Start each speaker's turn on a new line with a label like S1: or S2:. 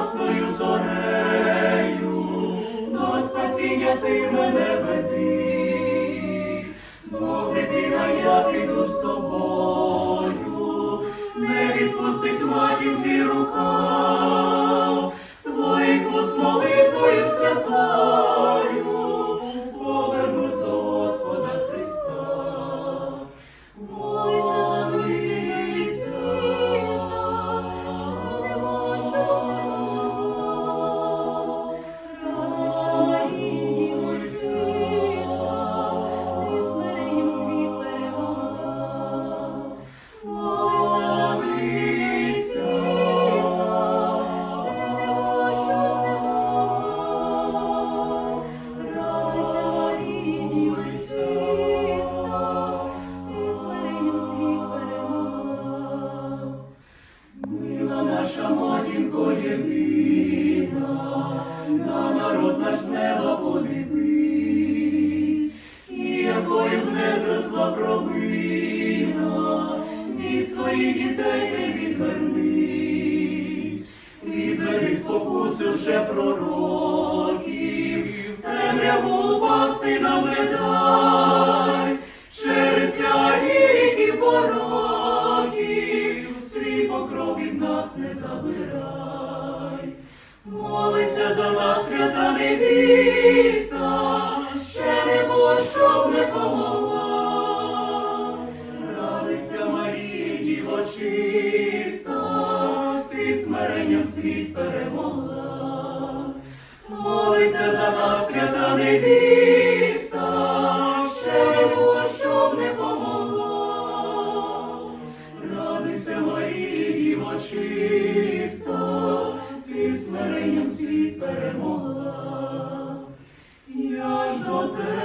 S1: негасною зорею, до спасіння ти мене веди, мов дитина я піду з тобою, не відпустить матінки рука, з неба подивись, якою б не зросла провина, від своїх дітей не відвернись, відведи спокуси вже пророків, темряву упасти нам не дай, невіста, ще не було, щоб не помогла. Радися Марії, дівочиста, ти смиренням світ перемогла, молиться за нас, свята невіста, ще не було, щоб не помогла. Радися Марії, дівочиста, ти смиренням світ перемогла. Lord.